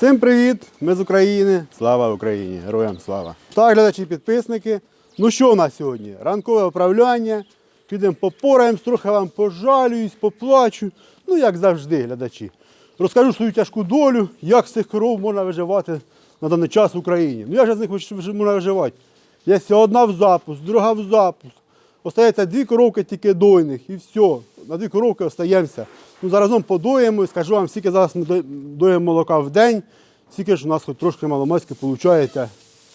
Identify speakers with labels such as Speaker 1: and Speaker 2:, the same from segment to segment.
Speaker 1: Всім привіт! Ми з України. Слава Україні! Героям слава! Так, глядачі і підписники. Ну що у нас сьогодні? Ранкове управляння. Підемо попораємось, трохи вам пожалююсь, поплачу. Ну, як завжди, глядачі. Розкажу свою тяжку долю, як з цих коров можна виживати на даний час в Україні. Ну як же з них можна виживати? Є одна в запуск, друга в запуск. Остається дві коровки тільки дойних і все. На дві коровки остаємося. Ну, заразом подоїмо і скажу вам, скільки зараз ми доїмо молока в день, скільки ж у нас хоч трошки маломацьки виходить,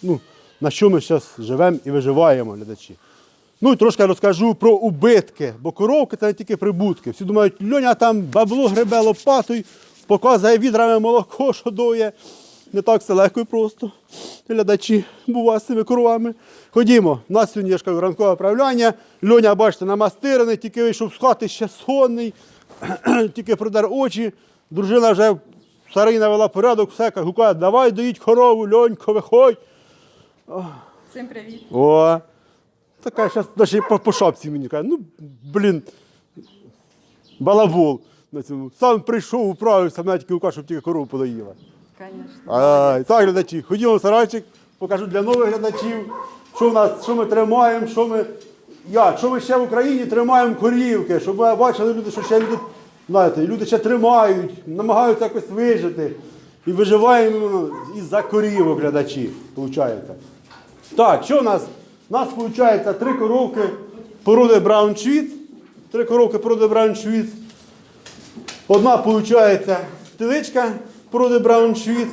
Speaker 1: ну, на що ми зараз живемо і виживаємо, глядачі. Ну і трошки розкажу про убитки, бо коровки це не тільки прибутки. Всі думають, Льоня там бабло гребе лопатою, показує відрами молоко, що доє. Не так все легко і просто. Глядачі, бува з цими коровами. Ходімо, у нас сьогодні кажу, ранкове управляння. Льоня, бачите, намастирений, тільки вийшов з хати ще сонний, тільки продер очі. Дружина вже в сараї навела порядок, все гукає, давай доїть корову, Льонько, виходь.
Speaker 2: Всім привіт.
Speaker 1: О, така зараз навіть по, по шапці мені каже, ну, блін, балабол на цьому. Сам прийшов, управився, навіть кивка, щоб тільки корову подоїла. Ай, так, глядачі, ходімо в сарайчик, покажу для нових глядачів, що в нас, що ми тримаємо, що ми. Як, що ми ще в Україні тримаємо корівки, щоб ви бачили люди, що ще люди, знаєте, люди ще тримають, намагаються якось вижити. І виживаємо із-за корівок глядачі, виходить. Так, що у нас? У нас виходить три коровки породи Брауншвіц. Три коровки породи Брауншвіц. Одна, виходить, теличка породи Брауншвіц.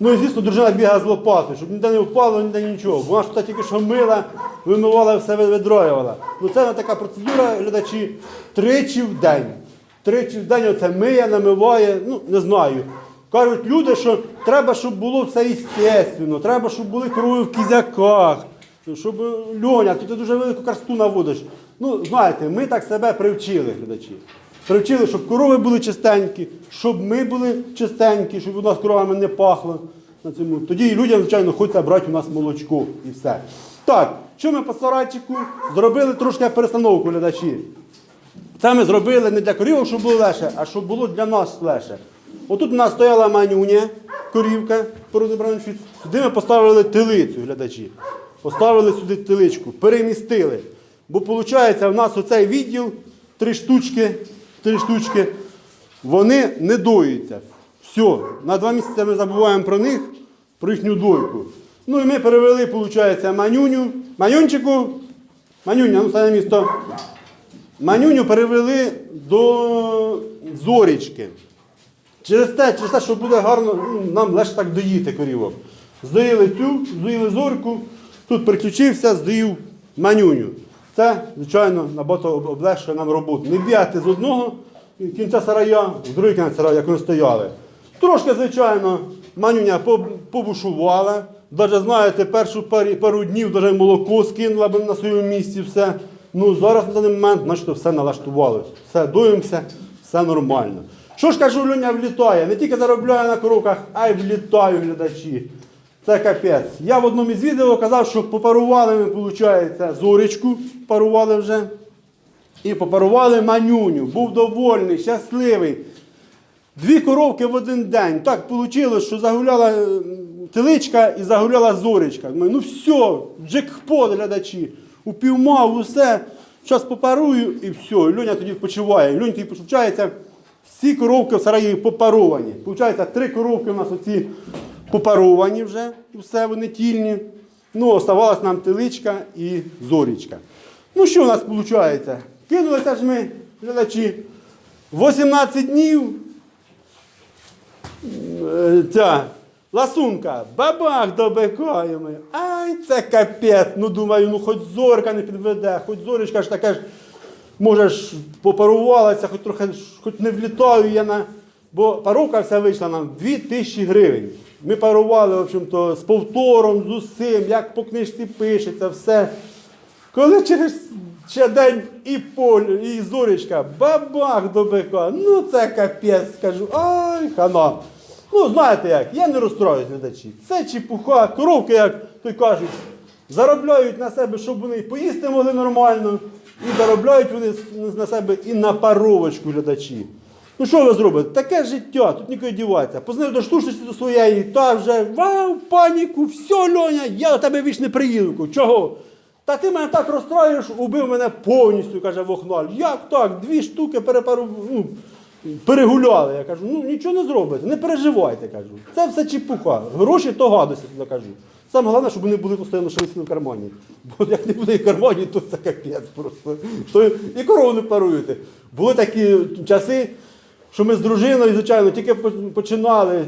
Speaker 1: Ну і звісно, дружина бігає з лопатою, щоб ніде не впало, ніде нічого. Вона ж тут тільки що мила, вимивала все видроювала. Ну це така процедура, глядачі, тричі в день. Тричі в день оце миє, намиває, ну не знаю. Кажуть люди, що треба, щоб було все естественно, треба, щоб були корови в кізяках, щоб Льоня, ти дуже велику красоту наводиш. Ну, знаєте, ми так себе привчили, глядачі. Привчили, щоб корови були чистенькі, щоб ми були чистенькі, щоб у нас коровами не пахло. На цьому. Тоді і людям, звичайно, хочеться брати у нас молочко і все. Так, що ми по сарайчику зробили трошки перестановку глядачі. Це ми зробили не для корівок, щоб було легше, а щоб було для нас легше. Отут у нас стояла манюня, корівка. Сюди ми поставили телицю, глядачі. Поставили сюди теличку, перемістили. Бо виходить, в нас оцей відділ, три штучки, три штучки, вони не доються. Все, на два місяці ми забуваємо про них, про їхню дойку. Ну і ми перевели, виходить, манюню. Манюнчику, манюня, ну стане місто. Манюню перевели до зорічки. Через те, через те, що буде гарно, ну, нам легше так доїти корівок. Здоїли цю, здоїли зорку, тут приключився, здоїв манюню. Це, звичайно, набагато облегшує нам роботу. Не бігати з одного кінця сарая в другий кінець сарая, як вони стояли. Трошки, звичайно, манюня побушувала. Навіть, знаєте, першу парі, пару днів навіть молоко скинула б на своєму місці все. Ну, зараз на даний момент, значить, все налаштувалось. Все, доїмося, все нормально. Що ж кажу, Льоня влітає? Не тільки заробляє на коровках, а й влітаю глядачі. Це капець. Я в одному із відео казав, що попарували ми, виходить, зоречку, парували вже. І попарували манюню. Був довольний, щасливий. Дві коровки в один день. Так вийшло, що загуляла теличка і загуляла зоречка. Ну все, джекпот, глядачі. Упіймав усе. Зараз попарую і все. І Льоня тоді відпочиває. Льоня тоді почувається, всі коровки в сараї попаровані. Получається, три коровки у нас оці попаровані вже, все вони тільні. Ну, оставалась нам теличка і зорічка. Ну, що у нас виходить? Кинулися ж ми, глядачі, 18 днів Е, ця ласунка, бабах добикає ми. Ай, це капець. Ну думаю, ну хоч зорка не підведе, хоч зоречка ж таке ж, може ж попарувалася, хоч трохи хоч не влітаю я на. Бо паровка вся вийшла нам 2 тисячі гривень. Ми парували, в общем-то, з повтором, з усім, як по книжці пишеться, все. Коли через ще день і поле, і зорічка, бабах до бика, ну це капець, скажу, ай, хана. Ну, знаєте як, я не розстроюсь, глядачі. Це чепуха, коровки, як то й кажуть, заробляють на себе, щоб вони поїсти могли нормально, і заробляють вони на себе і на паровочку глядачі. Ну що ви зробите? Таке життя, тут нікуди діватися. Познав до штучності до своєї, та вже вау, паніку, все, Льоня, я до тебе віч не приїду. Чого? Та ти мене так розстроїш, убив мене повністю, каже Вохналь. Як так? Дві штуки перепару, ну, перегуляли. Я кажу, ну нічого не зробите, не переживайте, кажу. Це все чепуха. Гроші то гадості, туди кажу. Саме головне, щоб вони були постійно що в кармані. Бо як не буде в кармані, то це капець просто. То і корову не паруєте. Були такі часи, що ми з дружиною, звичайно, тільки починали.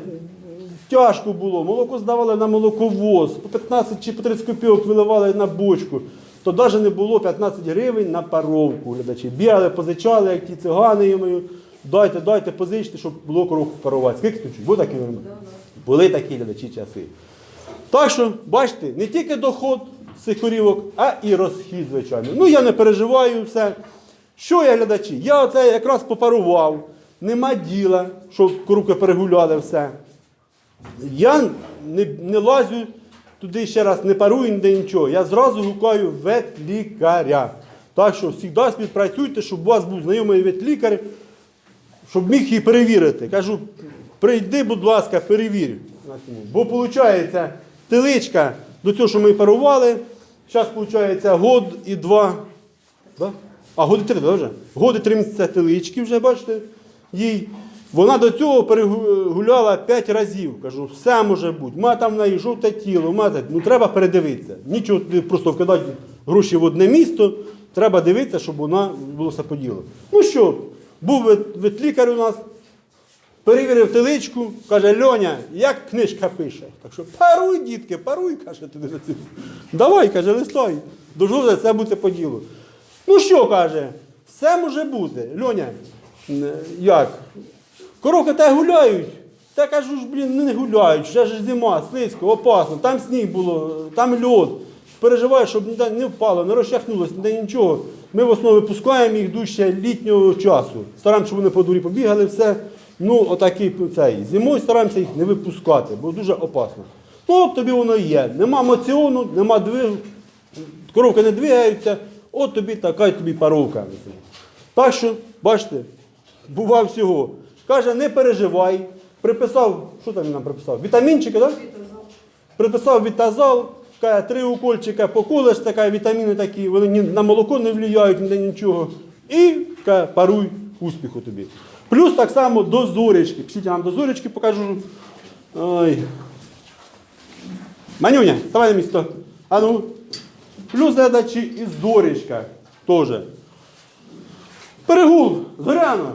Speaker 1: Тяжко було, молоко здавали на молоковоз, по 15 чи по 30 копійок виливали на бочку. То навіть не було 15 гривень на паровку. Глядачі бігали, позичали, як ті цигани йому. Дайте, дайте, позичте, щоб було коровку парувати. Скільки тут? Були такі? Були такі глядачі часи. Так що, бачите, не тільки доход з цих корівок, а і розхід, звичайно. Ну, я не переживаю все. Що я, глядачі? Я оце якраз попарував, нема діла, щоб коровки перегуляли все. Я не, не лазю туди ще раз, не парую ніде нічого. Я зразу гукаю ветлікаря. Так що завжди співпрацюйте, щоб у вас був знайомий ветлікар, щоб міг її перевірити. Кажу, прийди, будь ласка, перевір. Бо виходить, теличка до цього, що ми парували, зараз виходить год і два. Да? А годи три, да, вже? Годи три місяця телички вже, бачите, їй. Вона до цього перегуляла п'ять разів. Кажу, все може бути. Ма там в неї жовте тіло, ма. Ну треба передивитися. Нічого просто вкидати гроші в одне місто. Треба дивитися, щоб вона було все по ділу. Ну що, був вет- ветлікар у нас, перевірив теличку, каже, Льоня, як книжка пише. Так що паруй, дітки, паруй, каже туди. Давай, каже, листай. До жовтня все буде по ділу. Ну що, каже, все може бути. Льоня, як? Коровки те гуляють. Та кажу ж, блін, не гуляють, ще ж зима, слизько, опасно, там сніг було, там льод. Переживаю, щоб не впало, не розчахнулося, ніде нічого. Ми в основному випускаємо їх дужче літнього часу. Стараємося, щоб вони по дворі побігали, все. Ну, отакий цей. Зимою стараємося їх не випускати, бо дуже опасно. Ну, от тобі воно є. Нема моціону, нема двигу, коровки не двигаються, от тобі така й тобі паровка. Так що, бачите, бува всього. Каже, не переживай. Приписав, що там він нам приписав? Вітамінчики, так? Приписав вітазал, каже, три укольчика поколиш, така вітаміни такі, вони ні на молоко не впливають, ніде нічого. І каже, паруй успіху тобі. Плюс так само до зоречки. Пішіть я вам до зоречки покажу. Ой. Манюня, вставай на місто. А ну. Плюс глядачі і зоречка теж. Перегул, зоряна.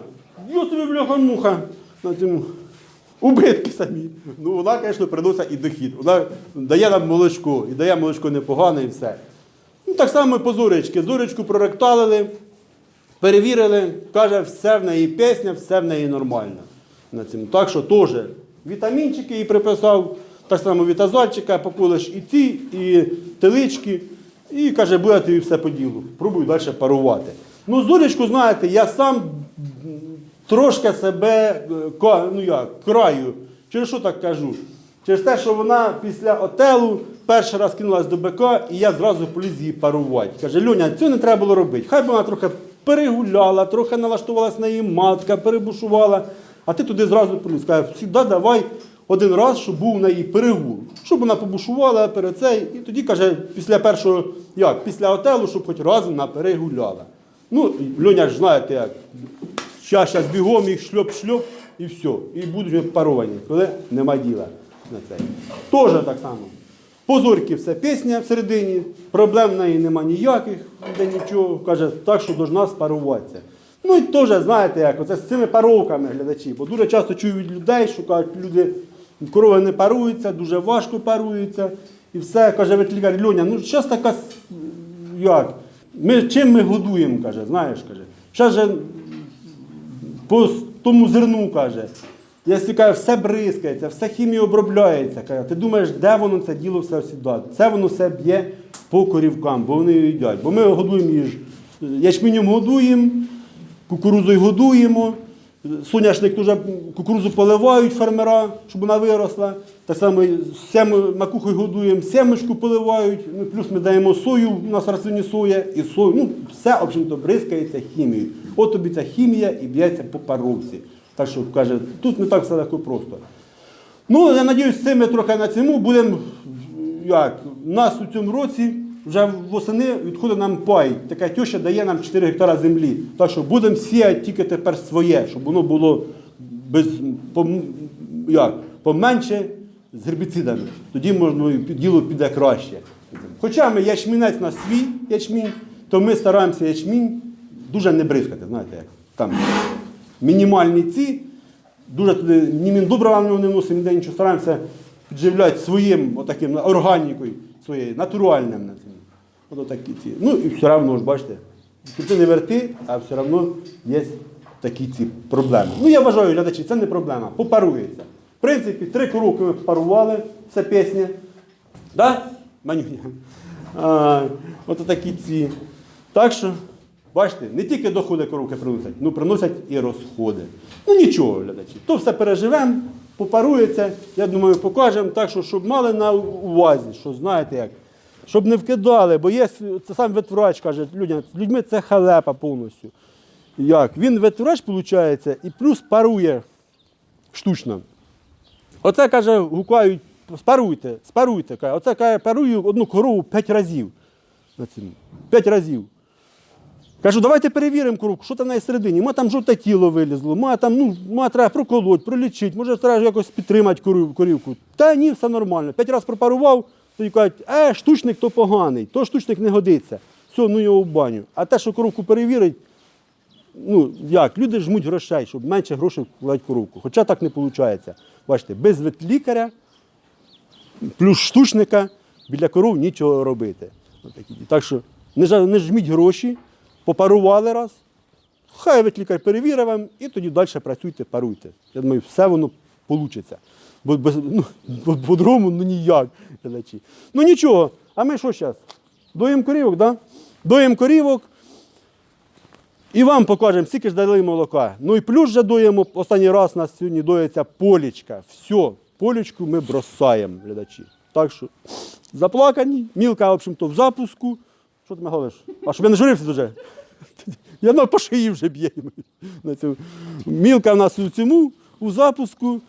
Speaker 1: Йо тобі бляха-муха на цьому. Убитки самі. Ну, вона, звісно, приносить і дохід. Вона дає нам молочко, і дає молочко непогане і все. Ну, так само і по зоречки. Зоречку проректалили, перевірили, каже, все в неї пісня, все в неї нормально. На цьому. Так що теж вітамінчики їй приписав, так само вітазольчика, поколиш і ці, і телички. І каже, буде тобі все по ділу. Пробуй далі парувати. Ну, зоречку, знаєте, я сам трошки себе е, ну як, краю. Через що так кажу? Через те, що вона після отелу перший раз кинулась до БК, і я зразу поліз її парувати. Каже, Льоня, цього не треба було робити. Хай би вона трохи перегуляла, трохи налаштувалась на її матка, перебушувала, а ти туди зразу поліз. Каже, завжди давай один раз, щоб був у неї перегул. Щоб вона побушувала перед цей. І тоді каже, після першого, як, після отелу, щоб хоч раз вона перегуляла. Ну, Льоня ж знаєте як. Щас, щас бігом їх шльоп-шльоп і все. І будуть паровані, коли нема діла на це. Теж так само. Позорки все пісня всередині, проблем в неї нема ніяких, де нічого. Каже, так, що должна спаруватися. Ну і теж, знаєте, як, оце з цими паровками глядачі. Бо дуже часто чую від людей, що кажуть, люди, корови не паруються, дуже важко паруються. І все, каже ветлікар Льоня, ну зараз така як? Ми, чим ми годуємо, каже, знаєш, каже. Зараз же по тому зерну каже. Якщо каже, все бризкається, все хімія обробляється. Каже, ти думаєш, де воно це діло все сідає? Це воно все б'є по корівкам, бо вони її їдять. Бо ми годуємо їж. Ячменем годуємо, кукурузою годуємо. Соняшник теж кукурузу поливають фермера, щоб вона виросла. Так само макухою годуємо, семечку поливають, ну, плюс ми даємо сою, у нас рослині соя і сою. Ну, все, в общем-то, бризкається хімією. От тобі ця хімія і б'ється по паровці. Так що каже, тут не так все легко просто. Ну, я надіюсь, з цим ми трохи на цьому будемо. Як, нас у цьому році вже восени відходить нам пай. Така теща дає нам 4 гектара землі. Так що будемо сіяти тільки тепер своє, щоб воно було без, пом- як, поменше з гербіцидами. Тоді можна діло піде краще. Хоча ми ячмінець на свій ячмінь, то ми стараємося ячмінь дуже не бризкати, знаєте, як там мінімальні ці, дуже туди ні міндобрива на нього не вносимо, ніде нічого стараємося підживляти своїм отаким органікою, своєю, натуральним. От такі ці. Ну і все одно ж бачите, ти не верти, а все одно є такі ці проблеми. Ну я вважаю, глядачі, це не проблема, попарується. В принципі, три коровки ми парували, це пісня. Да? Манюня? А, от такі ці. Так що, бачите, не тільки доходи коровки приносять, ну приносять і розходи. Ну нічого, глядачі. То все переживемо, попарується, я думаю, покажемо так, що щоб мали на увазі, що знаєте як. Щоб не вкидали, бо є, це сам ветврач каже, людям, з людьми це халепа повністю. Як? Він ветврач, виходить, і плюс парує штучно. Оце каже, гукають, спаруйте, спаруйте. Каже. Оце каже, парую одну корову п'ять разів. П'ять разів. Кажу, давайте перевіримо коровку, що там на середині. Ма там жовте тіло вилізло, ма там, ну, ма треба проколоть, пролічити, може треба якось підтримати корів- корівку. Та ні, все нормально. П'ять разів пропарував, тоді кажуть, е, штучник то поганий, то штучник не годиться. Все, ну його в баню. А те, що коровку перевірить, ну як, люди жмуть грошей, щоб менше грошей вкладати коровку. Хоча так не виходить. Бачите, без ветлікаря плюс штучника біля коров нічого робити. Так що не жміть гроші, попарували раз, хай ветлікар перевірить вам і тоді далі працюйте, паруйте. Я думаю, все воно вийде. Бо без, ну, по-другому ну ніяк. Ну нічого, а ми що зараз? Доїмо корівок? Да? Доїмо корівок. І вам покажемо, скільки ж дали молока. Ну і плюс вже доїмо, останній раз у нас сьогодні доїться полічка. Все, полічку ми бросаємо, глядачі. Так що заплакані, мілка, в общем-то, в запуску. Що ти говориш? А щоб я не журився дуже? Я на по шиї вже б'є. Мілка в нас у цьому, у запуску.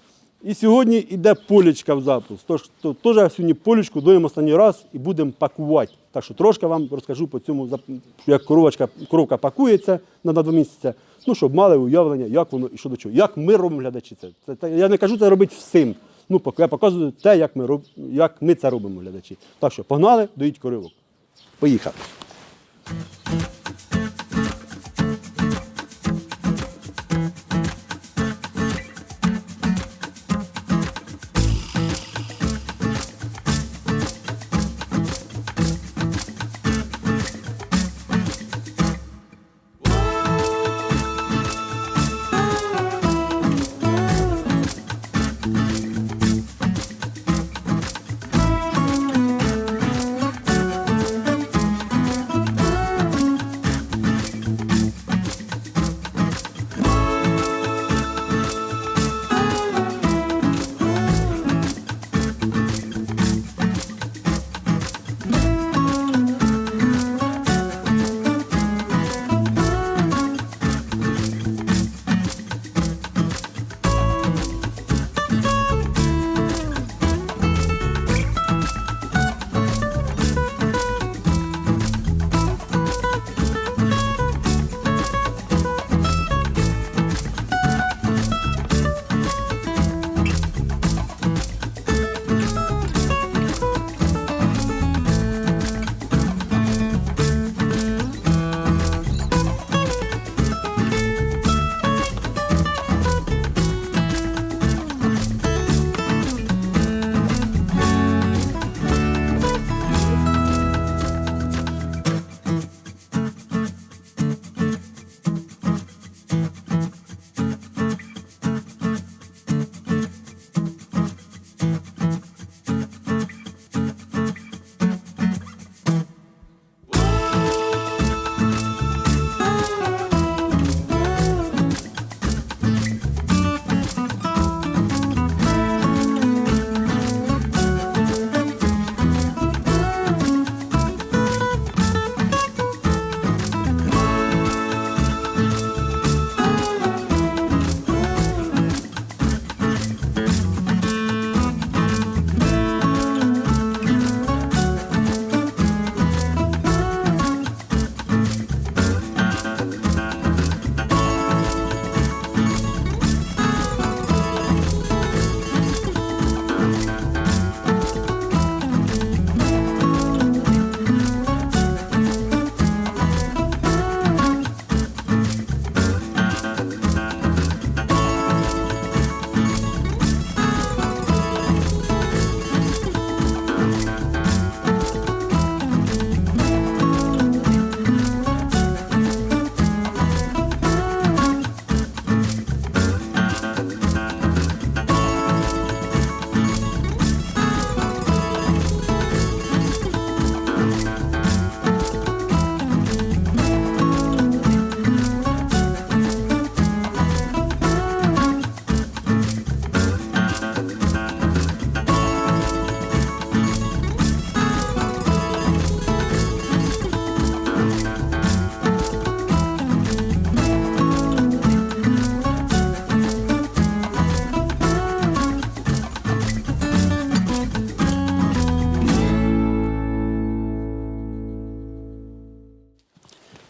Speaker 1: І сьогодні йде полічка в запуск. Тож то, теж сьогодні полічку доїмо останній раз і будемо пакувати. Так що трошки вам розкажу по цьому, як коровочка, коровка пакується на, на два місяці. Ну, щоб мали уявлення, як воно і що до чого. Як ми робимо глядачі це. це, це я не кажу це робити всім. Ну, я показую те, як ми, як ми це робимо, глядачі. Так що погнали, доїть коривок. Поїхали.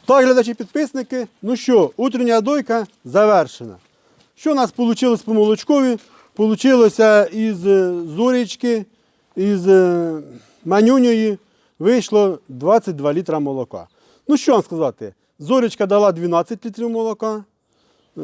Speaker 1: Так, глядачі підписники. Ну що, утрення дойка завершена. Що у нас вийшло по молочкові? Получилося із е, зорічки, із е, манюньої вийшло 22 літра молока. Ну що вам сказати? Зорічка дала 12 літрів молока, е,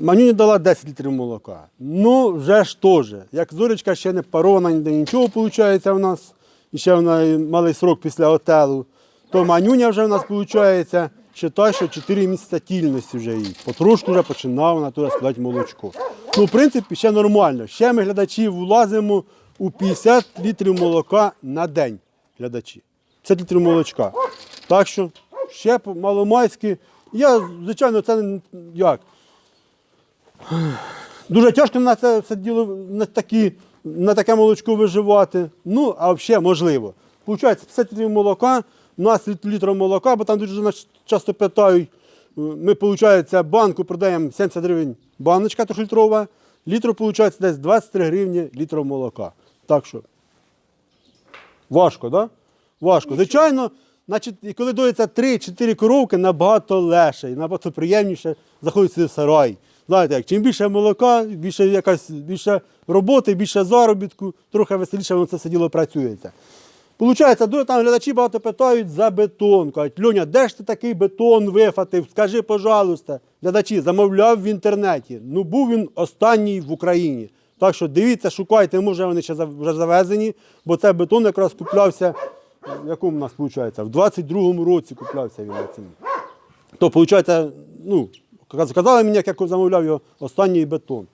Speaker 1: манюня дала 10 літрів молока. Ну, вже ж теж. Як зорічка ще не парована, нічого виходить у нас. І ще вона малий срок після отелу. То манюня вже в нас виходить, считай, що 4 місяці тільності вже їй. Потрошку вже починав вона туди складати молочко. Ну, в принципі, ще нормально. Ще ми глядачі влазимо у 50 літрів молока на день. Глядачі. 50 літрів молочка. Так що ще маломайськи. Я, звичайно, це як. Дуже тяжко на це все діло на, такі, на таке молочко виживати. Ну, а взагалі можливо. Получається 50 літрів молока, у нас літ- молока, бо там дуже часто питають. е, Ми, виходить, банку продаємо 70 гривень баночка трьохлітрова, літру, виходить, десь 23 гривні літрів молока. Так що важко, так? Да? Важко. Звичайно, значить, коли доїться 3-4 коровки, набагато легше і набагато приємніше заходити в сарай. Знаєте, як, чим більше молока, більше якась більше роботи, більше заробітку, трохи веселіше воно це все діло працюється. Получається, дуже там глядачі багато питають за бетон. Кажуть, Льоня, де ж ти такий бетон вифатив? Скажи, пожалуйста. Глядачі, замовляв в інтернеті. Ну, був він останній в Україні. Так що дивіться, шукайте, може вони ще вже завезені, бо цей бетон якраз куплявся, в якому у нас виходить? В 22-му році куплявся він на ціні. То, виходить, ну, сказали мені, як я замовляв його, останній бетон.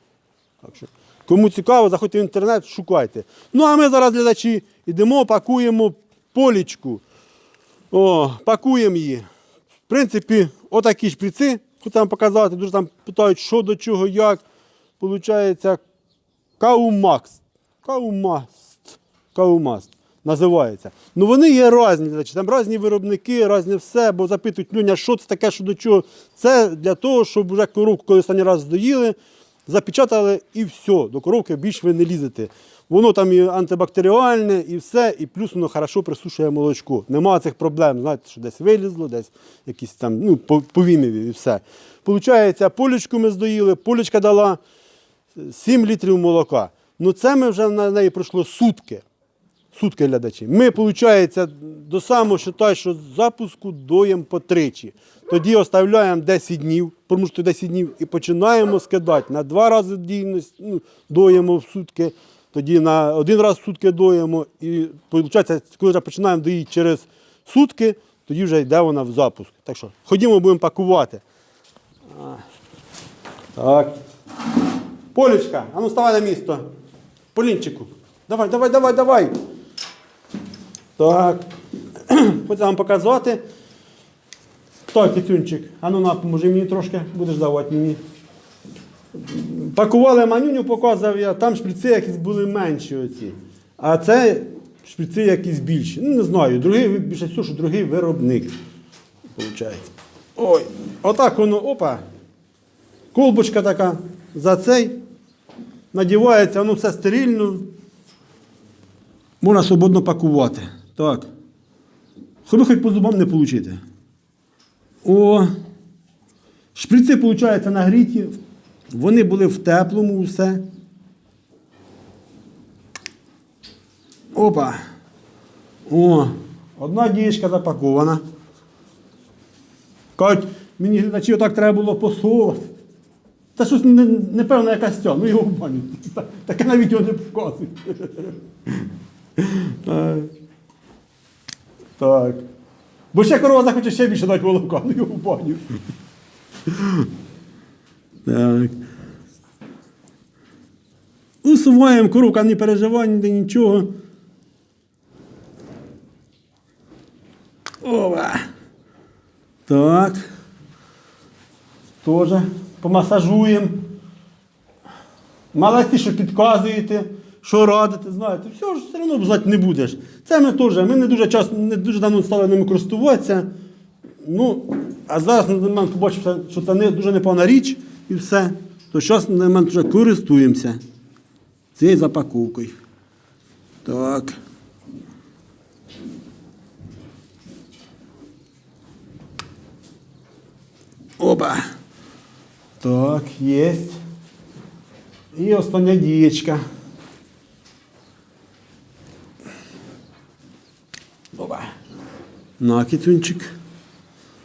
Speaker 1: Так що, кому цікаво, заходьте в інтернет, шукайте. Ну, а ми зараз, глядачі, йдемо, пакуємо полічку. О, пакуємо її. В принципі, отакі шприци, хочу вам показати, дуже там питають, що до чого, як. Получається, Каумакс. Каумаст. Каумаст називається. Ну вони є різні, там різні виробники, різні все, бо запитують Люня, що це таке, що до чого. Це для того, щоб вже коровку, коли останній раз здоїли, запечатали і все, до коровки більш ви не лізете. Воно там і антибактеріальне, і все, і плюс воно хорошо присушує молочко. Нема цих проблем, знаєте, що десь вилізло, десь якісь там, ну, по- і все. Получається, полічку ми здоїли, полічка дала 7 літрів молока. Ну це ми вже на неї пройшло сутки. Сутки глядачі. Ми, виходить, до самого вважаю, що запуску доїмо по тричі. Тоді оставляємо 10 днів, проміжку 10 днів, і починаємо скидати. На два рази дійність ну, доїмо в сутки, тоді на один раз в сутки доїмо. І виходить, коли вже починаємо доїти через сутки, тоді вже йде вона в запуск. Так що ходімо, будемо пакувати. Так. Полечка, а ну вставай на місто. Полінчику. Давай, давай, давай, давай. Так. Хочу вам показати. Так, Кітюнчик, а ну на, поможи мені трошки, будеш давати мені. Пакували манюню, показав я, там шприци якісь були менші оці. А це шприци якісь більші. Ну, не знаю, другий, більше що другий виробник. Получається. Ой, отак воно, опа. Колбочка така за цей. Надівається, воно все стерильно. Можна свободно пакувати. Так. Хоби хоч по зубам не отримати. О. Шприци, виходить, нагріті. Вони були в теплому все. Опа. О, одна дієчка запакована. Кажуть, мені глядачі отак треба було посовувати. Та щось не- непевна якась ця, ну його баню. Таке на відео не показують. Так. Бо ще корова захоче ще більше дати молока, ну його в баню. Так. Усуваємо коровка, не переживай, ніде нічого. Ова. Так. Тоже помасажуємо. Молодці, що підказуєте, що радите, знаєте, все ж все одно знати не будеш. Це ми теж, ми не дуже часто, не дуже давно стали ними користуватися. Ну, а зараз на момент побачив, що це не, дуже непогана річ і все. То зараз на момент вже користуємося цією запаковкою. Так. Опа. Так, є. І остання дієчка. Опа. На, кицюнчик.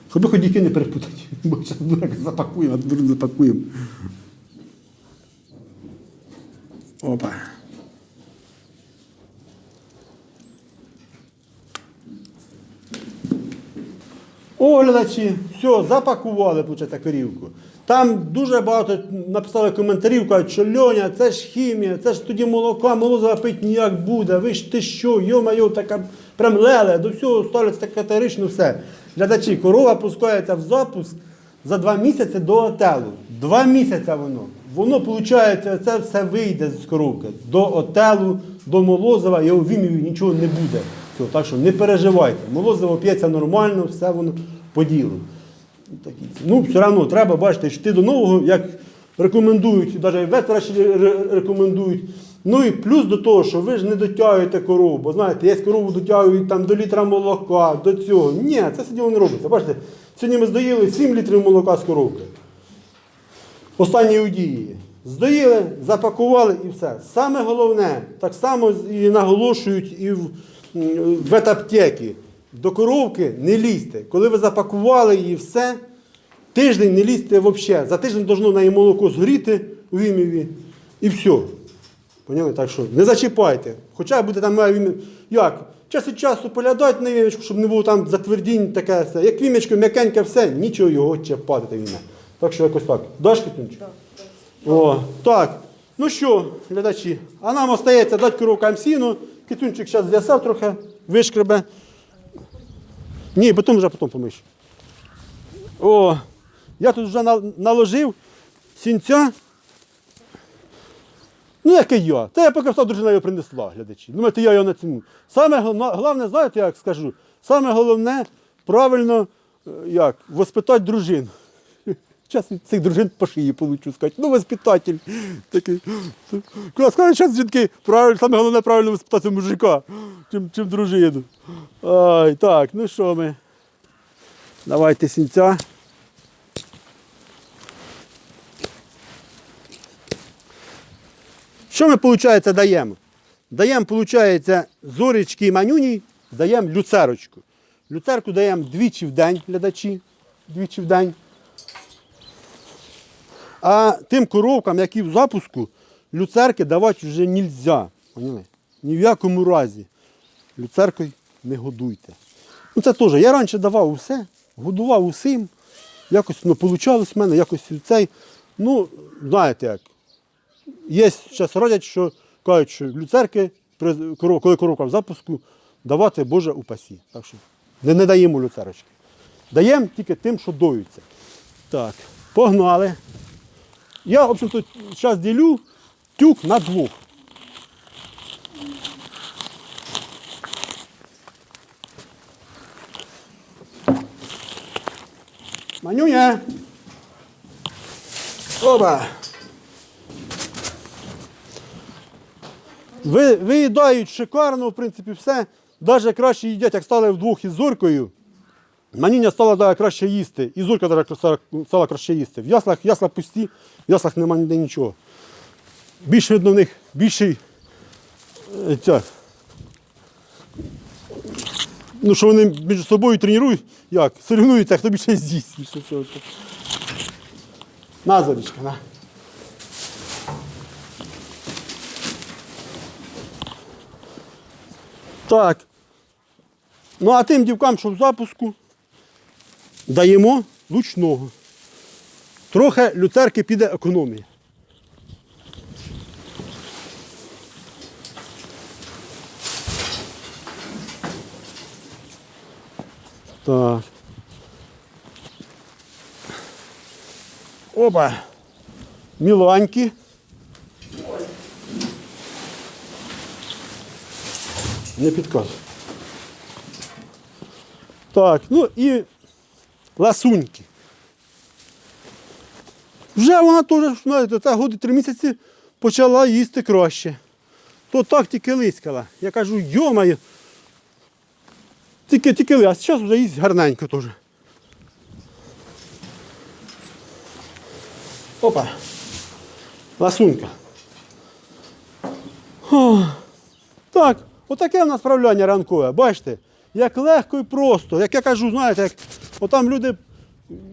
Speaker 1: Хоби ходіки не перепутати, бо зараз запакуємо, а запакуємо. Опа. О, глядачі, все, запакували виходить, корівку. Там дуже багато написали коментарів, кажуть, що Льоня, це ж хімія, це ж тоді молока, молозива пити ніяк буде. Ви ж ти що, йо-майо, така прям леле, до всього ставляться так категорично все. Глядачі, корова пускається в запуск за два місяці до отелу. Два місяці воно. Воно, виходить, це все вийде з коровки. До отелу, до молозива, і у Віміві нічого не буде. Так що не переживайте. Молозиво п'ється нормально, все воно по ділу. Такі. Ну, все одно треба бачити, йти до нового, як рекомендують, навіть ветврачі рекомендують. Ну і плюс до того, що ви ж не дотягуєте корову, бо знаєте, є корову дотягують там до літра молока, до цього. Ні, це все діло не робиться. Бачите, сьогодні ми здоїли 7 літрів молока з коровки. Останньої удії. Здоїли, запакували і все. Саме головне, так само і наголошують і в ветаптеки. До коровки не лізьте. Коли ви запакували її все, тиждень не лізьте взагалі. За тиждень должно на її молоко згоріти у вім'яві і все. Поняли? Так що не зачіпайте. Хоча буде там. Як? Час від часу поглядати на вім'ячку, щоб не було там затвердінь таке все. Як вім'ячко, м'якеньке все, нічого його чіпати та вім'я. Так що якось так. Даш Китунчик? О, так. Ну що, глядачі, а нам остається дати коровкам сіну. Китунчик зараз з'ясав трохи, вишкребе. Ні, потім вже потім помиш. О, я тут вже наложив сінця. Ну, яке я. Та я поки що дружина його принесла, глядачі. Думаєте, я його не ціну. Саме головне, головне, знаєте, як скажу? Саме головне правильно е, як, воспитати дружину. Зараз від цих дружин по шиї получу сказати. Ну, воспитатель. Такий. Скажуть, зараз жінки, правильно, саме головне правильно воспитати мужика, чим, чим дружину. Ай, так, ну що ми? Давайте сінця. Що ми, виходить, даємо? Даємо, виходить, зорічки і манюній, даємо люцерочку. Люцерку даємо двічі в день, глядачі. Двічі в день. А тим коровкам, які в запуску, люцерки давати вже не можна. Ні в якому разі. Люцеркою не годуйте. Ну це теж. Я раніше давав усе, годував усім. Якось ну, вийшло в мене, якось цей. Ну, знаєте як. Є зараз радять, що кажуть, що люцерки, коли коровка в запуску, давати Боже упасі. Так що не, не даємо люцерочки. Даємо тільки тим, що доються. Так, погнали. Я, в общем-то, зараз ділю тюк на двох. Манюня. Оба. Ви, виїдають шикарно, в принципі, все. Навіть краще їдять, як стали вдвох із зоркою. Манюня стала да, краще їсти. І даже стала, краще їсти. В яслах, ясла пусті, в яслах нема ніде нічого. Більш видно в них більший. е, Ця, ну, що вони між собою тренують, як? Соревнуються, хто більше з'їсть. більше. На, Зорічка, на. Так. Ну а тим дівкам, що в запуску, даємо лучного. Трохи люцерки піде економія. Так. Опа. Міланькі. Не підказуй. Так, ну і ласуньки. Вже вона теж, знаєте, це годи три місяці почала їсти краще. То так тільки лискала. Я кажу, йомаю. Тільки тільки ли, а зараз вже їсть гарненько теж. Опа. Ласунька. О, так, отаке в нас справляння ранкове. Бачите, як легко і просто. Як я кажу, знаєте, як отам люди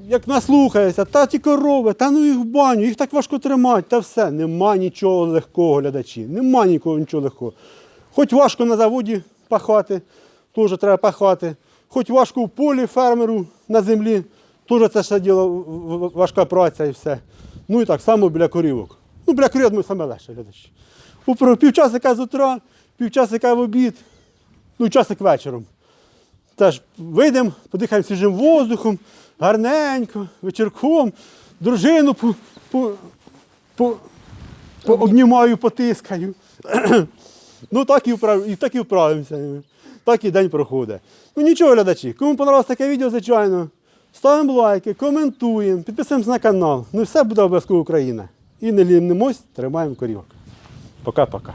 Speaker 1: як наслухаються, та ті корови, та ну їх в баню, їх так важко тримати, та все. Нема нічого легкого, глядачі. Нема нікого нічого легкого. Хоч важко на заводі пахати, теж треба пахати. Хоч важко в полі фермеру на землі, теж це все діло важка праця і все. Ну і так само біля корівок. Ну, біля корівок ми саме легше, глядачі. Півчасика з утра, півчасика в обід, ну і часик вечором. Теж вийдемо, подихаємо свіжим воздухом, гарненько, вечірком, дружину по, по, по, по обнімаю, потискаю. ну так і, вправ, і так і вправимося. Так і день проходить. Ну нічого, глядачі, кому понравилось таке відео, звичайно, ставимо лайки, коментуємо, підписуємося на канал. Ну все буде обов'язково Україна. І не лінемось, тримаємо корівок. Пока-пока.